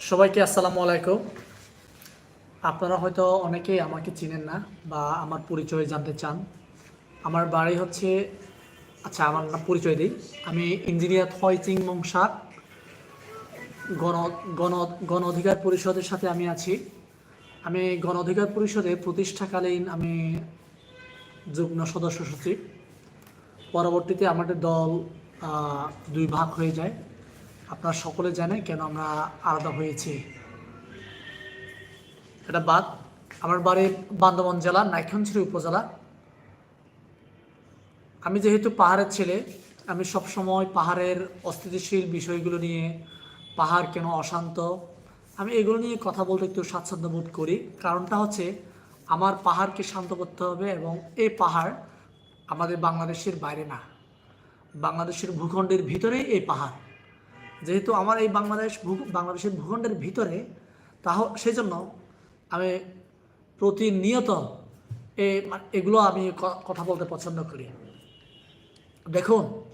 সবাইকে আসসালামু আলাইকুম। আপনারা হয়তো অনেকেই আমাকে চিনেন না বা আমার পরিচয় জানতে চান। আমার বাড়ি হচ্ছে আচ্ছা আমার নাম পরিচয় দিই। আমি ইঞ্জিনিয়ার থয়চিং মংসাক গণ গণ গণ অধিকার পরিষদের সাথে আমি আছি। আমি গণ অধিকার পরিষদে প্রতিষ্ঠাকালীন আমি যুগ্ম সদস্য সচিব। পরবর্তীতে আমাদের দল দুই ভাগ হয়ে যায়। আপনারা সকলে জানেন কেন আমরা আলাদা হয়েছি। এটা বাদ, আমার বাড়ি বান্দরবান জেলা নাইক্ষণছড়ি উপজেলা। আমি যেহেতু পাহাড়ের ছেলে, আমি সবসময় পাহাড়ের অস্থিতিশীল বিষয়গুলো নিয়ে পাহাড় কেন অশান্ত, আমি এগুলো নিয়ে কথা বলতে একটু স্বাচ্ছন্দ্য বোধ করি। কারণটা হচ্ছে, আমার পাহাড়কে শান্ত করতে হবে এবং এই পাহাড় আমাদের বাংলাদেশের বাইরে না। বাংলাদেশের ভূখণ্ডের ভিতরেই এই পাহাড়। যেহেতু আমার এই বাংলাদেশ ভূ- বাংলাদেশের ভূখণ্ডের ভিতরে, তাহ সেই জন্য আমি প্রতিনিয়ত এ এগুলো আমি কথা বলতে পছন্দ করি। দেখুন,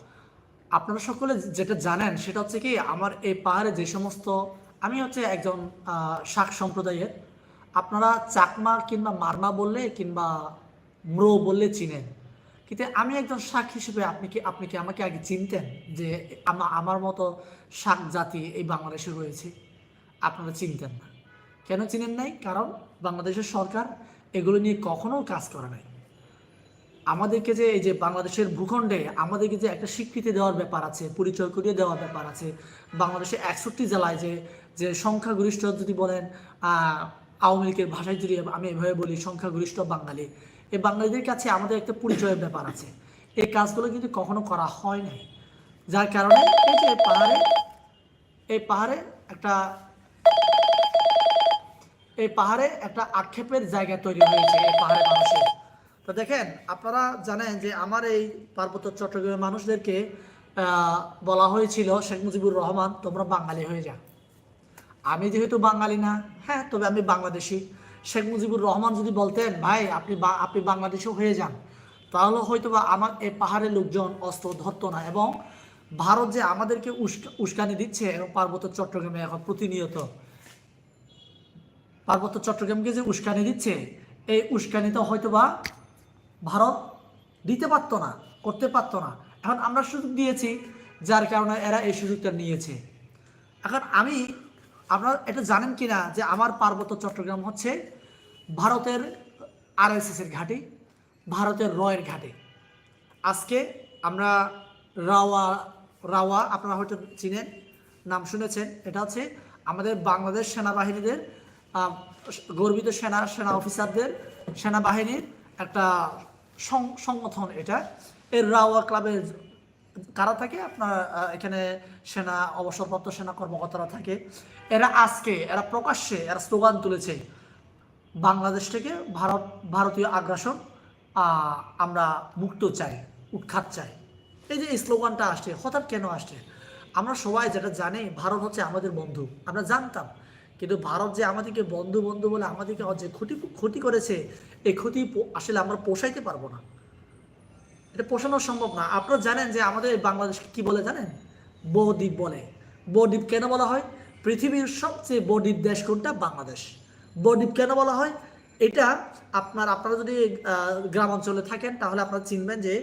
আপনারা সকলে যেটা জানেন, সেটা হচ্ছে কি, আমার এই পাহাড়ে যে সমস্ত, আমি হচ্ছে একজন শাক সম্প্রদায়ের। আপনারা চাকমা কিংবা মারমা বললে কিংবা ম্রো বললে চিনেন। কিন্তু আমি একজন শাক হিসেবে আপনি কি আপনি কি আমাকে আগে চিনতেন যে আমা- আমার মতো শাক জাতি এই বাংলাদেশে রয়েছে? আপনারা চিনতেন না। কেন চিনেন নাই? কারণ বাংলাদেশের সরকার এগুলো নিয়ে কখনো কাজ করে নাই। আমাদেরকে যে, এই যে বাংলাদেশের ভূখণ্ডে আমাদেরকে যে একটা স্বীকৃতি দেওয়ার ব্যাপার আছে, পরিচয় করিয়ে দেওয়ার ব্যাপার আছে বাংলাদেশের একষট্টি জেলায় যে যে সংখ্যাগরিষ্ঠ যদি বলেন আওয়ামী লীগের ভাষায় যদি আমি এভাবে বলি, সংখ্যাগরিষ্ঠ বাঙালি এই বাঙালিদের কাছে আমাদের একটা পরিচয়ের ব্যাপার আছে। এই কাজগুলো কিন্তু কখনো করা হয় নাই। যার কারণে এই যে পাহাড়ে, এই পাহাড়ে একটা, এই পাহাড়ে একটা আক্ষেপের জায়গা তৈরি হয়েছে এই পাহাড়ে মানুষের। তো দেখেন, আপনারা জানেন যে আমার এই পার্বত্য চট্টগ্রামের মানুষদেরকে বলা হয়েছিল, শেখ মুজিবুর রহমান, তোমরা বাঙালি হয়ে যাও। আমি যেহেতু বাঙালি না হ্যাঁ তবে আমি বাংলাদেশি। শেখ মুজিবুর রহমান যদি বলতেন, ভাই, আপনি আপনি বাংলাদেশও হয়ে যান, তাহলে হয়তো বা আমার এই পাহাড়ের লোকজন অস্ত্র ধরতো না। এবং ভারত যে আমাদেরকে উস্কা- উস্কানি দিচ্ছে এবং পার্বত্য চট্টগ্রামে এখন প্রতিনিয়ত। পার্বত্য চট্টগ্রামকে যে উস্কানি দিচ্ছে, এই উস্কানিটা হয়তো বা ভারত দিতে পারতো না, করতে পারতো না। এখন আমরা সুযোগ দিয়েছি, যার কারণে এরা এই সুযোগটা নিয়েছে। এখন আমি আপনারা এটা জানেন কি না যে আমার পার্বত্য চট্টগ্রাম হচ্ছে ভারতের আরএসএস এর ঘাঁটি, ভারতের রয়ের ঘাঁটি। আজকে আমরা রাওয়া রাওয়া আপনারা হয়তো চিনেন, নাম শুনেছেন। এটা হচ্ছে আমাদের বাংলাদেশ সেনাবাহিনীদের গর্বিত সেনা সেনা অফিসারদের সেনাবাহিনীর একটা সংগঠন এটা। এর রাওয়া ক্লাবের কারা থাকে? আপনার এখানে সেনা অবসরপ্রাপ্ত সেনা কর্মকর্তারা থাকে। এরা আজকে, এরা প্রকাশ্যে, এরা স্লোগান তুলেছে, বাংলাদেশ থেকে ভারত, ভারতীয় আগ্রাসন আমরা মুক্ত চাই, উৎখাত চাই। এই যে এই স্লোগানটা আসছে, হঠাৎ কেন আসছে? আমরা সবাই যেটা জানি, ভারত হচ্ছে আমাদের বন্ধু, আমরা জানতাম। কিন্তু ভারত যে আমাদেরকে বন্ধু বন্ধু বলে আমাদেরকে যে ক্ষতি ক্ষতি করেছে, এই ক্ষতি আসলে আমরা পোষাইতে পারব না। এটা পোষানো সম্ভব না। আপনারা জানেন যে আমাদের বাংলাদেশকে কি বলে জানেন? বদ্বীপ বলে। বদ্বীপ কেন বলা হয়? পৃথিবীর সবচেয়ে বদ্বীপ দেশ কোনটা? বাংলাদেশ। বদ্বীপ কেন বলা হয়? এটা আপনার আপনারা যদি আহ, গ্রাম অঞ্চলে থাকেন তাহলে আপনারা চিনবেন যে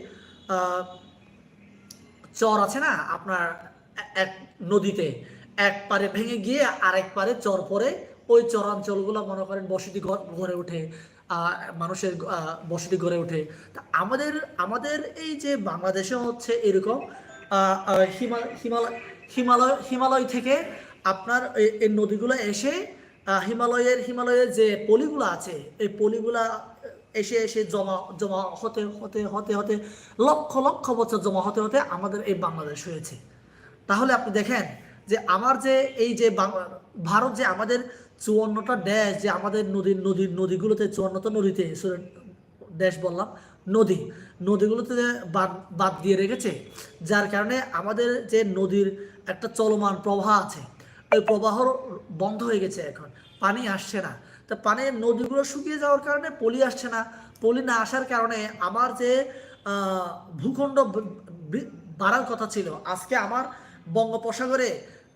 চর আছে না আপনার এক নদীতে। এক পারে ভেঙে গিয়ে আরেক পারে চর পরে ওই চরাঞ্চলগুলো মনে করেন বসতি গড়ে ওঠে মানুষের বসতি গড়ে ওঠে। তা আমাদের আমাদের এই যে বাংলাদেশে হচ্ছে এরকম হিমালয় হিমালয় হিমালয় থেকে আপনার এই- নদীগুলো এসে হিমালয়ের হিমালয়ের যে পলিগুলো আছে, এই পলিগুলা এসে এসে জমা জমা হতে হতে হতে হতে লক্ষ লক্ষ বছর জমা হতে হতে আমাদের এই বাংলাদেশ হয়েছে। তাহলে আপনি দেখেন যে আমার যে এই যে ভারত যে আমাদের চুয়ান্নটা দেশ, যে আমাদের নদীর নদীর নদীগুলোতে চুয়ান্নটা নদীতে দেশ বললাম, নদী, নদীগুলোতে বাদ বাদ দিয়ে রেখেছে, যার কারণে আমাদের যে নদীর একটা চলমান প্রবাহ আছে ওই প্রবাহ বন্ধ হয়ে গেছে এখন। পানি আসছে না। তা পানি নদীগুলো শুকিয়ে যাওয়ার কারণে পলি আসছে না। পলি না আসার কারণে আমার যে ভূখণ্ড বাড়ার কথা ছিল, আজকে আমার বঙ্গোপসাগরে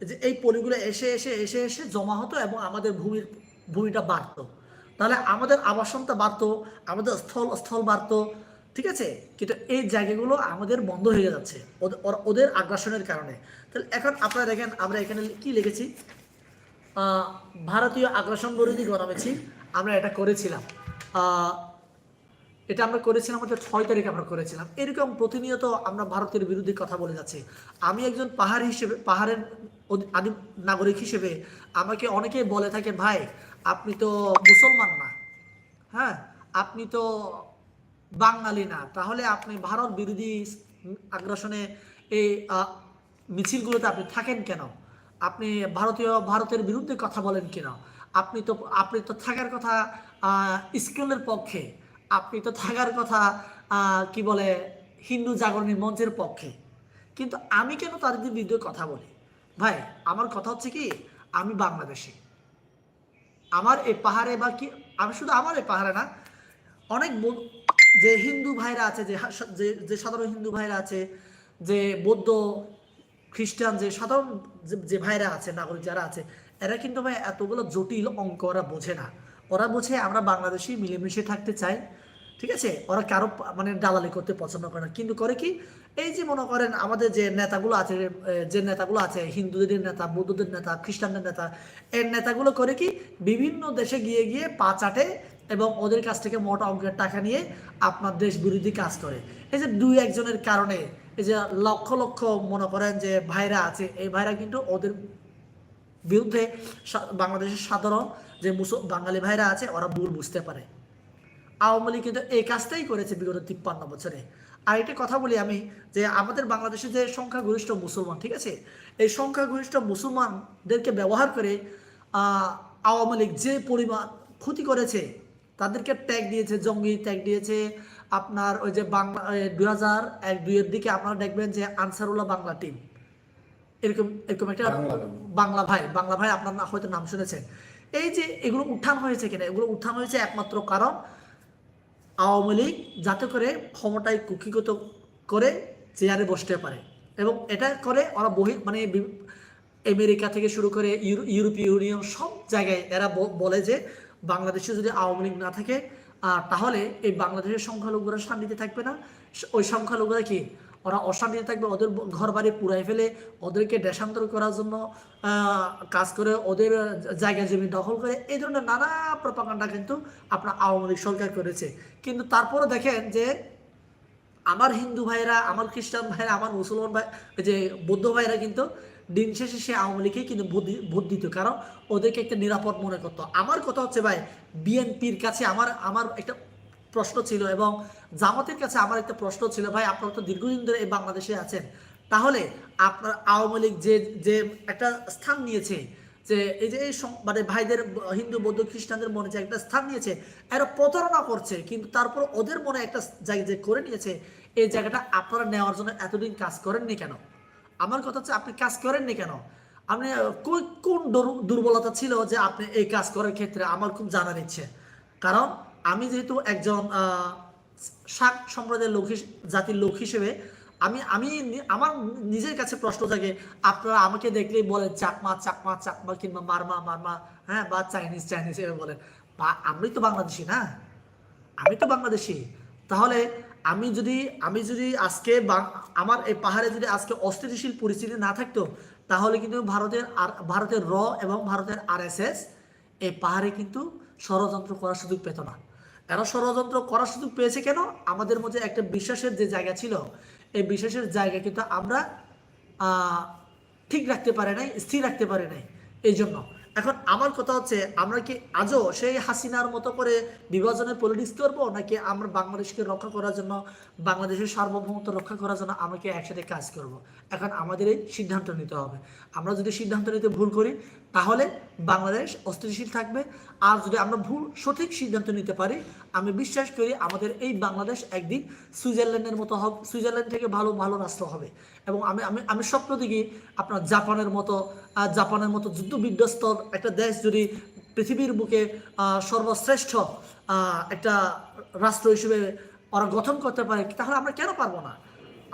যে এই পলিগুলো এসে এসে এসে এসে জমা হতো এবং আমাদের ভূমির, ভূমিটা বাড়তো। তাহলে আমাদের আবাসনটা বাড়তো, আমাদের স্থল স্থল বাড়তো ঠিক আছে? কিন্তু এই জায়গাগুলো আমাদের বন্ধ হয়ে যাচ্ছে ওদের- আগ্রাসনের কারণে। তাহলে এখন আপনারা দেখেন, আমরা এখানে কি লিখেছি? ভারতীয় আগ্রাসন বিরোধী গণমিছিল আমরা এটা করেছিলাম। এটা আমরা করেছিলাম আমাদের ছয় তারিখে আমরা করেছিলাম। এরকম প্রতিনিয়ত আমরা ভারতের বিরুদ্ধে কথা বলে যাচ্ছি। আমি একজন পাহাড় হিসেবে, পাহাড়ের আদিম নাগরিক হিসেবে আমাকে অনেকে বলে থাকে ভাই, আপনি তো মুসলমান না। হ্যাঁ? আপনি তো বাঙালি না। তাহলে আপনি ভারত বিরোধী আগ্রাসনে এই মিছিলগুলোতে আপনি থাকেন কেন? আপনি ভারতীয়, ভারতের বিরুদ্ধে কথা বলেন কেন? আপনি তো আপনি তো থাকার কথা ইস্কনের পক্ষে। আপনি তো থাকার কথা কি বলে, হিন্দু জাগরণী মঞ্চের পক্ষে। কিন্তু আমি কেন তাদের বিরুদ্ধে কথা বলি? ভাই, আমার কথা হচ্ছে কি, আমি বাংলাদেশি। আমার এই পাহাড়ে বা কি, আমি শুধু আমার এই পাহাড়ে না, অনেক যে হিন্দু ভাইরা আছে, যে যে সাধারণ হিন্দু ভাইরা আছে, যে বৌদ্ধ খ্রিস্টান, যে সাধারণ যে- ভাইরা আছে, নাগরিক যারা আছে, এরা কিন্তু ভাই এতগুলো জটিল অঙ্ক ওরা বোঝে না। ওরা বোঝে আমরা বাংলাদেশি মিলেমিশে থাকতে চাই, ঠিক আছে? ওরা কারও মানে দালালি করতে পছন্দ করে না। কিন্তু করে কি? এই যে মনে করেন আমাদের যে নেতাগুলো আছে, যে নেতাগুলো আছে, হিন্দুদের নেতা, বৌদ্ধদের নেতা, খ্রিস্টানদের নেতা, এর নেতাগুলো করে কি? বিভিন্ন দেশে গিয়ে গিয়ে পা চাটে এবং ওদের কাছ থেকে মোটা অঙ্কের টাকা নিয়ে আপনার দেশ বিরোধী কাজ করে। এই যে দুই একজনের কারণে, এই যে লক্ষ লক্ষ মনে করেন যে ভাইরা আছে, এই ভাইরা কিন্তু ওদের বিরুদ্ধে বাংলাদেশের সাধারণ যে মুসল বাঙালি ভাইরা আছে, ওরা ভুল বুঝতে পারে। আওয়ামী লীগ কিন্তু এই কাজটাই করেছে বিগত তিপ্পান্ন বছরে। আর একটা কথা বলি আমি, যে আমাদের বাংলাদেশে যে সংখ্যাগরিষ্ঠ মুসলমান, ঠিক আছে? এই সংখ্যাগরিষ্ঠ মুসলমানদেরকে ব্যবহার করে আওয়ামী লীগ যে পরিমাণ ক্ষতি করেছে তাদেরকে ট্যাগ দিয়েছে জঙ্গি ট্যাগ দিয়েছে। আপনার ওই যে বাংলা দুই হাজার এক দুইয়ের দিকে আপনারা দেখবেন যে আনসারুল্লাহ বাংলা টিম এরকম এরকম একটা বাংলা ভাই বাংলা ভাই আপনার হয়তো নাম শুনেছেন। এই যে এগুলো উত্থান হয়েছে কিনা? এগুলো উত্থান হয়েছে একমাত্র কারণ আওয়ামী লীগ যাতে করে ক্ষমতায় কুক্ষিগত করে চেয়ারে বসতে পারে। এবং এটা করে ওরা বহি মানে আমেরিকা থেকে শুরু করে ইউরো- ইউরোপীয় ইউনিয়ন সব জায়গায় এরা বলে যে বাংলাদেশে যদি আওয়ামী লীগ না থাকে তাহলে এই বাংলাদেশের সংখ্যালঘুরা শান্তিতে থাকবে না। ওই সংখ্যালঘুরা কি? ওরা অশান্তিতে থাকবে, ওদের ঘর বাড়ি পুরাই ফেলে, ওদেরকে দেশান্তর করার জন্য কাজ করে, ওদের জায়গা জমি দখল করে, এই ধরনের নানা প্রপাকাণ্ডা কিন্তু আপনার আওয়ামী লীগ সরকার করেছে। কিন্তু তারপরে দেখেন যে, আমার হিন্দু ভাইরা আমার খ্রিস্টান ভাইরা আমার মুসলমান ভাই, যে বৌদ্ধ ভাইরা কিন্তু দিন শেষে সে আওয়ামী লীগকে কিন্তু ভোট দিত, কারণ ওদেরকে একটা নিরাপদ মনে করতো। আমার কথা হচ্ছে ভাই, বিএনপির কাছে আমার আমার একটা প্রশ্ন ছিল এবং জামাতের কাছে আমার একটা প্রশ্ন ছিল, ভাই, আপনারা তো দীর্ঘদিন ধরে এই বাংলাদেশে আছেন। তাহলে আপনার আওয়ামী লীগ যে যে একটা স্থান নিয়েছে, যে এই যে এই মানে ভাইদের হিন্দু, বৌদ্ধ, খ্রিস্টানদের মনে যে একটা স্থান নিয়েছে, এরা প্রতারণা করছে, কিন্তু তারপর ওদের মনে একটা জায়গা যে করে নিয়েছে, এই জায়গাটা আপনারা নেওয়ার জন্য এতদিন কাজ করেননি কেন? আমার কথা হচ্ছে আপনি কাজ করেননি কেন? আপনি কোন দুর্বলতা ছিল যে আপনি এই কাজ করার ক্ষেত্রে? আমার খুব জানার ইচ্ছে। কারণ আমি যেহেতু একজন শাক সম্প্রদায়ের লোক জাতির লোক হিসেবে, আমি আমি আমার নিজের কাছে প্রশ্ন থাকে, আপনারা আমাকে দেখলেই বলেন, চাকমা চাকমা চাকমা কিংবা মারমা মারমা হ্যাঁ বা চাইনিজ চাইনিজ এভাবে বলেন। বা আমি তো বাংলাদেশি না? আমি তো বাংলাদেশি। তাহলে আমি যদি আমি যদি আজকে আমার এই পাহাড়ে যদি আজকে অস্থিতিশীল পরিস্থিতি না থাকতো, তাহলে কিন্তু ভারতের আর, ভারতের র এবং ভারতের আরএসএস এই পাহাড়ে কিন্তু ষড়যন্ত্র করার সুযোগ পেত না। এরা ষড়যন্ত্র করার সুযোগ পেয়েছে কেন? আমাদের মধ্যে একটা বিশ্বাসের যে জায়গা ছিল, এই বিশ্বাসের জায়গা কিন্তু আমরা ঠিক রাখতে পারে নাই, স্থির রাখতে পারে নাই। এই জন্য এখন আমার কথা হচ্ছে, আমরা কি আজও সেই হাসিনার মতো করে বিভাজনের পলিটিক্স করব, নাকি আমরা বাংলাদেশকে রক্ষা করার জন্য, বাংলাদেশের সার্বভৌমত্ব রক্ষা করার জন্য আমরা কি একসাথে কাজ করব? এখন আমাদের এই সিদ্ধান্ত নিতে হবে। আমরা যদি সিদ্ধান্ত নিতে ভুল করি, তাহলে বাংলাদেশ অস্থিতিশীল থাকবে। আর যদি আমরা ভুল, সঠিক সিদ্ধান্ত নিতে পারি, আমি বিশ্বাস করি আমাদের এই বাংলাদেশ একদিন সুইজারল্যান্ডের মতো হবে, সুইজারল্যান্ড থেকে ভালো ভালো রাষ্ট্র হবে। এবং আমি আমি আমি স্বপ্ন দেখি আপনার জাপানের মতো জাপানের মতো যুদ্ধ বিধ্বস্ত একটা দেশ যদি পৃথিবীর বুকে সর্বশ্রেষ্ঠ একটা রাষ্ট্র হিসেবে ওরা গঠন করতে পারে, তাহলে আমরা কেন পারব না?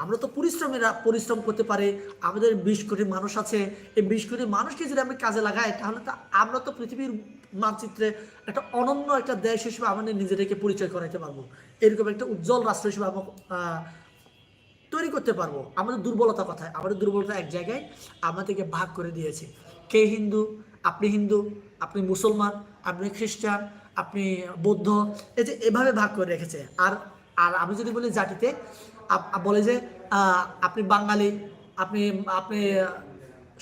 আমরা তো পরিশ্রমেরা, পরিশ্রম করতে পারে, আমাদের বিশ কোটি মানুষ আছে, এই বিশ কোটি মানুষকে যদি আমরা কাজে লাগাই, তাহলে তো আমরা তো পৃথিবীর মানচিত্রে একটা অনন্য একটা দেশ হিসেবে আমাদের নিজেদেরকে পরিচয় করাইতে পারব। এরকম একটা উজ্জ্বল রাষ্ট্র হিসেবে আমরা তৈরি করতে পারব। আমাদের দুর্বলতা কথায়, আমাদের দুর্বলতা এক জায়গায়, আমাদেরকে ভাগ করে দিয়েছে। কে হিন্দু আপনি হিন্দু, আপনি মুসলমান, আপনি খ্রিস্টান, আপনি বৌদ্ধ, এই যে এভাবে ভাগ করে রেখেছে। আর আর আমি যদি বলি জাতিতে বলে যে আপনি বাঙালি, আপনি আপনি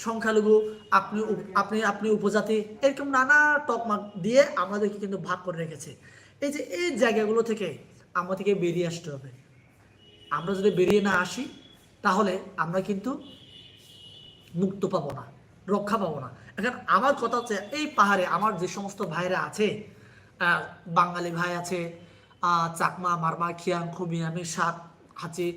সংখ্যালঘু, আপনি আপনি আপনি উপজাতি, এরকম নানা টকমাক দিয়ে আমাদেরকে কিন্তু ভাগ করে রেখেছে। এই যে এই জায়গাগুলো থেকে আমাদেরকে বেরিয়ে আসতে হবে। আমরা যদি বেরিয়ে না আসি, তাহলে আমরা কিন্তু মুক্ত পাবো না। রক্ষা পাবো না। এখন আমার কথা হচ্ছে, এই পাহাড়ে আমার যে সমস্ত ভাইরা আছে বাঙালি ভাই আছে চাকমা, মারমা, খিয়াং খুমিয়ামি সাত হাঁচি,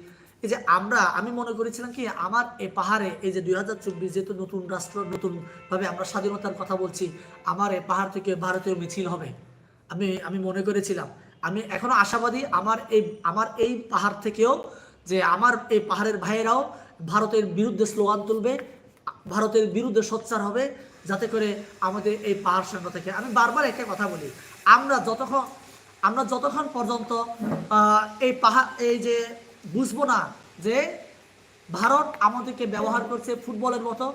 এই যে আমরা, আমি মনে করেছিলাম কি, আমার এই পাহাড়ে, এই যে দুই হাজার চব্বিশ যেহেতু নতুন রাষ্ট্র, নতুনভাবে আমরা স্বাধীনতার কথা বলছি, আমার এই পাহাড় থেকে ভারতীয় মিছিল হবে। আমি আমি মনে করেছিলাম। আমি এখনও আশাবাদী আমার এই আমার এই পাহাড় থেকেও যে আমার এই পাহাড়ের ভাইয়েরাও ভারতের বিরুদ্ধে স্লোগান তুলবে ভারতের বিরুদ্ধে সোচ্চার হবে, যাতে করে আমাদের এই পাহাড় সঙ্গ থেকে আমি বারবার একটা কথা বলি, আমরা যতক্ষণ আমরা যতক্ষণ পর্যন্ত এই পাহাড় এই যে বুঝব না যে ভারত আমাদেরকে ব্যবহার করছে ফুটবলের মতো,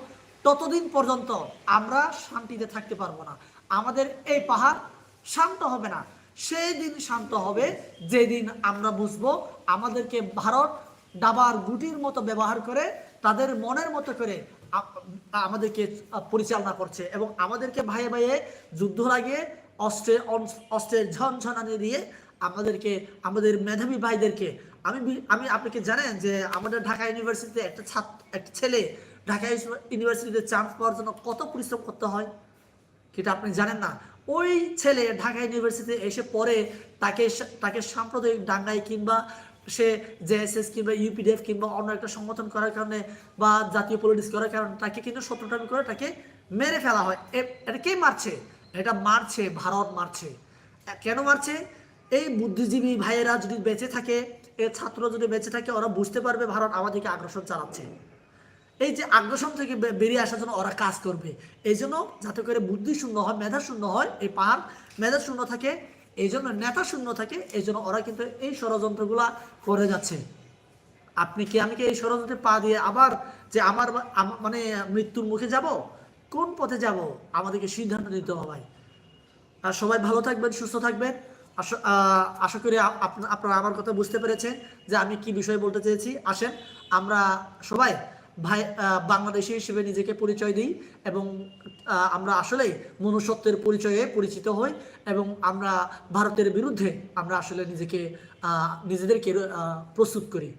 ততদিন পর্যন্ত আমরা শান্তিতে থাকতে পারব না। আমাদের এই পাহাড় শান্ত হবে না। সেই দিন শান্ত হবে, যেদিন আমরা বুঝব আমাদেরকে ভারত ডাবার গুটির মতো ব্যবহার করে, তাদের মনের মতো করে আমাদেরকে পরিচালনা করছে এবং আমাদেরকে ভাইয়ে ভাইয়ে যুদ্ধ লাগিয়ে অস্ত্রের অস্ত্রের ঝনঝনানি দিয়ে আমাদেরকে, আমাদের মেধাবী ভাইদেরকে, আমি আমি আপনি কি জানেন যে আমাদের ঢাকা ইউনিভার্সিটিতে একটা ছাত্র, একটা ছেলে ঢাকা ইউনিভার্সিটিতে চান্স পাওয়ার জন্য কত পরিশ্রম করতে হয়? সেটা আপনি জানেন না। ওই ছেলে ঢাকা ইউনিভার্সিটিতে এসে পড়ে তাকে তাকে সাম্প্রদায়িক দাঙ্গায় কিংবা সে জেএসএস কিংবা ইউপিডিএফ কিংবা অন্য একটা সংগঠন করার কারণে বা জাতীয় পলিটিক্স করার কারণে তাকে কিন্তু শত্রুতামি করে তাকে মেরে ফেলা হয়। এটা কে মারছে? এটা মারছে, ভারত মারছে। কেন মারছে? এই বুদ্ধিজীবী ভাইয়েরা যদি বেঁচে থাকে, এ ছাত্র যদি বেঁচে থাকে, ওরা বুঝতে পারবে ভারত আমাদেরকে আগ্রাসন চালাচ্ছে। এই যে আগ্রাসন থেকে বেরিয়ে আসার জন্য ওরা কাজ করবে। এই জন্য যাতে করে বুদ্ধি শূন্য হয়, মেধা শূন্য হয়, এই পাহাড় মেধা শূন্য থাকে এই জন্য নেতা শূন্য থাকে এই জন্য ওরা কিন্তু এই ষড়যন্ত্রগুলা করে যাচ্ছে। আপনি কি আমি কি এই ষড়যন্ত্রে পা দিয়ে আবার যে আমার মানে মৃত্যুর মুখে যাব? কোন পথে যাব? আমাদেরকে সিদ্ধান্ত নিতে হবে আর সবাই ভালো থাকবেন, সুস্থ থাকবেন। আশা করি আপ- আপনারা আমার কথা বুঝতে পেরেছেন যে আমি কি বিষয় বলতে চেয়েছি। আসেন, আমরা সবাই ভাই বাংলাদেশি হিসেবে নিজেকে পরিচয় দিই এবং আমরা আসলেই মনুষ্যত্বের পরিচয়ে পরিচিত হই এবং আমরা ভারতের বিরুদ্ধে আমরা আসলে নিজেকে নিজেদেরকে প্রস্তুত করি।